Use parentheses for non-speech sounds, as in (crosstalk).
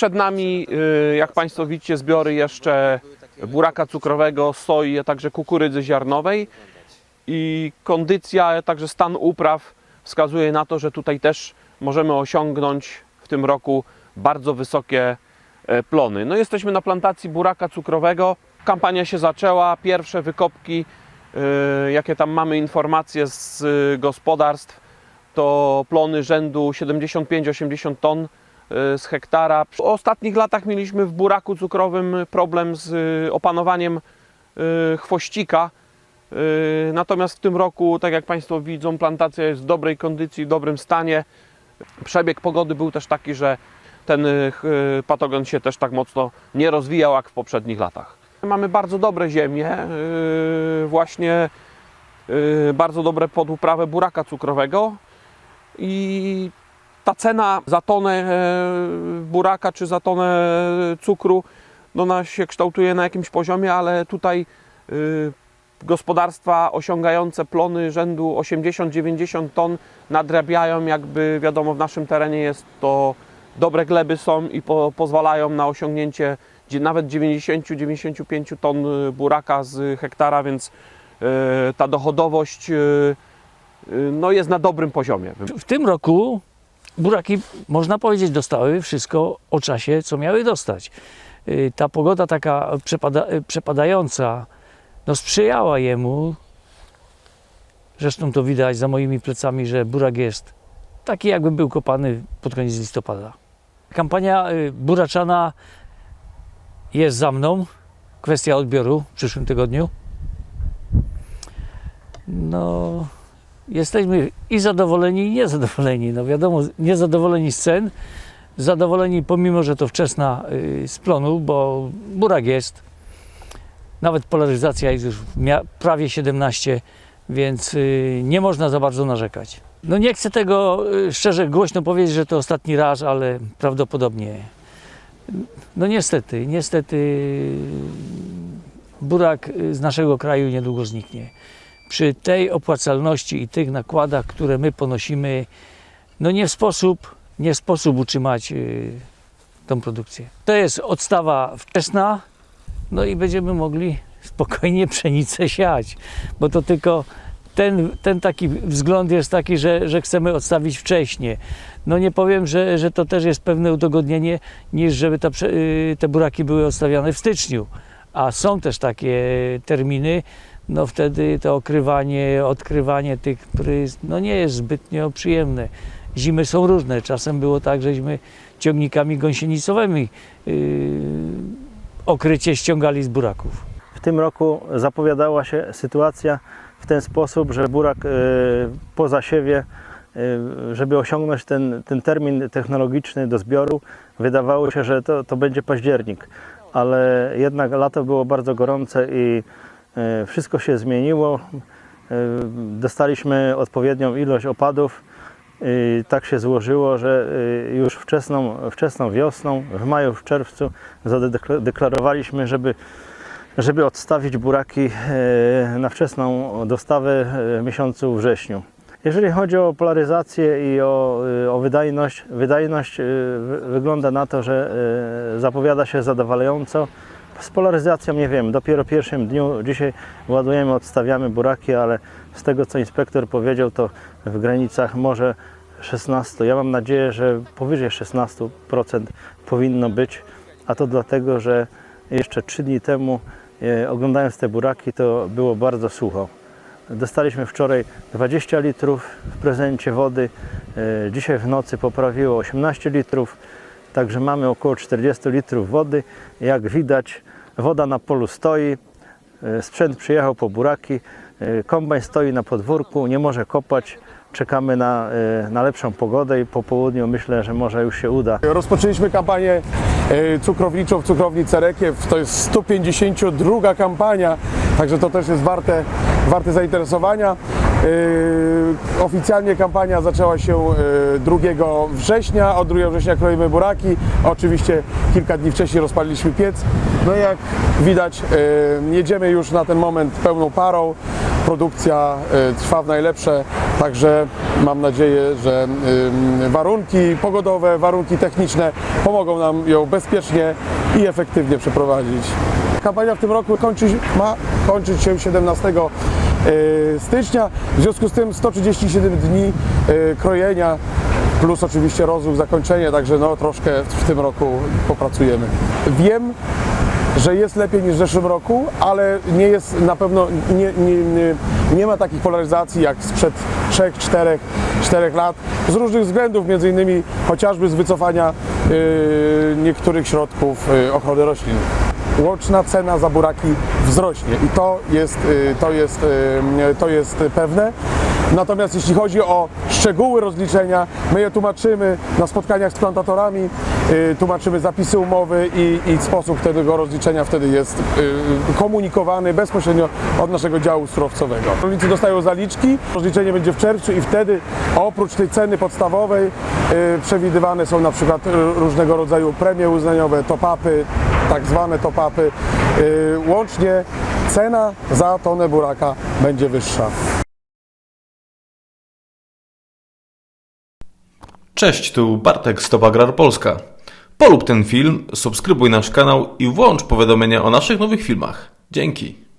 Przed nami, y, jak Państwo widzicie, zbiory jeszcze buraka cukrowego, soi, a także kukurydzy ziarnowej. I kondycja, a także stan upraw wskazuje na to, że tutaj też możemy osiągnąć w tym roku bardzo wysokie e, plony. No jesteśmy na plantacji buraka cukrowego. Kampania się zaczęła, pierwsze wykopki, y, jakie tam mamy informacje z y, gospodarstw, to plony rzędu 75-80 ton z hektara. W ostatnich latach mieliśmy w buraku cukrowym problem z y, opanowaniem y, chwościka. Y, Natomiast w tym roku, tak jak Państwo widzą, plantacja jest w dobrej kondycji, w dobrym stanie. Przebieg pogody był też taki, że ten y, y, patogen się też tak mocno nie rozwijał jak w poprzednich latach. Mamy bardzo dobre ziemie, y, właśnie y, bardzo dobre pod uprawę buraka cukrowego i ta cena za tonę e, buraka czy za tonę cukru no ona się kształtuje na jakimś poziomie, ale tutaj y, gospodarstwa osiągające plony rzędu 80-90 ton nadrabiają, jakby wiadomo w naszym terenie jest to dobre gleby są i po, pozwalają na osiągnięcie nawet 90-95 ton y, buraka z hektara, więc y, ta dochodowość no, jest na dobrym poziomie. W tym roku buraki, można powiedzieć, dostały wszystko o czasie, co miały dostać. Y, Ta pogoda taka przepada, y, przepadająca no sprzyjała jemu. Zresztą to widać za moimi plecami, że burak jest taki, jakby był kopany pod koniec listopada. Kampania y, buraczana jest za mną. Kwestia odbioru w przyszłym tygodniu. No, jesteśmy i zadowoleni, i niezadowoleni. No wiadomo, niezadowoleni z cen, zadowoleni pomimo, że to wczesna y, z plonu, bo burak jest. Nawet polaryzacja jest już prawie 17, więc y, nie można za bardzo narzekać. No nie chcę tego y, szczerze głośno powiedzieć, że to ostatni raz, ale prawdopodobnie. No niestety, niestety burak y, z naszego kraju niedługo zniknie przy tej opłacalności i tych nakładach, które my ponosimy, no nie sposób, nie sposób utrzymać y, tą produkcję. To jest odstawa wczesna, no i będziemy mogli spokojnie (laughs) pszenicę siać, bo to tylko ten, ten taki wzgląd jest taki, że, że chcemy odstawić wcześniej. No nie powiem, że, że to też jest pewne udogodnienie, niż żeby ta, y, te buraki były odstawiane w styczniu. A są też takie terminy, no wtedy to okrywanie, odkrywanie tych prys, no nie jest zbytnio przyjemne. Zimy są różne. Czasem było tak, żeśmy ciągnikami gąsienicowymi yy, okrycie ściągali z buraków. W tym roku zapowiadała się sytuacja w ten sposób, że burak e, po zasiewie, e, żeby osiągnąć ten, ten termin technologiczny do zbioru, wydawało się, że to, to będzie październik, ale jednak lato było bardzo gorące i wszystko się zmieniło. E, Dostaliśmy odpowiednią ilość opadów. I tak się złożyło, że e, już wczesną, wczesną wiosną, w maju, w czerwcu zadeklarowaliśmy, żeby żeby odstawić buraki e, na wczesną dostawę e, w miesiącu wrześniu. Jeżeli chodzi o polaryzację i o, e, o wydajność, wydajność e, wy- wygląda na to, że e, zapowiada się zadowalająco. Z polaryzacją nie wiem, dopiero pierwszym dniu, dzisiaj ładujemy, odstawiamy buraki, ale z tego co inspektor powiedział, to w granicach może 16, ja mam nadzieję, że powyżej 16% powinno być, a to dlatego, że jeszcze 3 dni temu, e, oglądając te buraki, to było bardzo sucho. Dostaliśmy wczoraj 20 litrów w prezencie wody, e, dzisiaj w nocy poprawiło 18 litrów, także mamy około 40 litrów wody. Jak widać, woda na polu stoi, e, sprzęt przyjechał po buraki, e, kombajn stoi na podwórku, nie może kopać. Czekamy na, e, na lepszą pogodę i po południu myślę, że może już się uda. Rozpoczęliśmy kampanię cukrowniczą w cukrowni Cerekiew. To jest 152 kampania, także to też jest warte, warte zainteresowania. E, Oficjalnie kampania zaczęła się e, 2 września. Od 2 września kroimy buraki. Oczywiście kilka dni wcześniej rozpaliliśmy piec. No i jak widać, e, jedziemy już na ten moment pełną parą. produkcja trwa w najlepsze, także mam nadzieję, że warunki pogodowe, warunki techniczne pomogą nam ją bezpiecznie i efektywnie przeprowadzić. Kampania w tym roku kończy, ma kończyć się 17 y, stycznia, w związku z tym 137 dni y, krojenia plus oczywiście rozruch, zakończenie, także no troszkę w tym roku popracujemy. Wiem, że jest lepiej niż w zeszłym roku, ale nie jest na pewno, nie, nie, nie, nie ma takich polaryzacji jak sprzed 3, 4, 4 lat z różnych względów, między innymi chociażby z wycofania yy, niektórych środków yy, ochrony roślin. Łączna cena za buraki wzrośnie i to jest, yy, to jest, yy, to jest pewne. Natomiast jeśli chodzi o szczegóły rozliczenia, my je tłumaczymy na spotkaniach z plantatorami, y, tłumaczymy zapisy umowy i, i sposób tego rozliczenia wtedy jest y, komunikowany bezpośrednio od naszego działu surowcowego. Rolnicy dostają zaliczki, rozliczenie będzie w czerwcu i wtedy oprócz tej ceny podstawowej y, przewidywane są na przykład y, różnego rodzaju premie uznaniowe, top-upy, tak zwane top-upy. Y, Łącznie cena za tonę buraka będzie wyższa. Cześć, tu Bartek Stop Agrar Polska. Polub ten film, subskrybuj nasz kanał i włącz powiadomienia o naszych nowych filmach. Dzięki.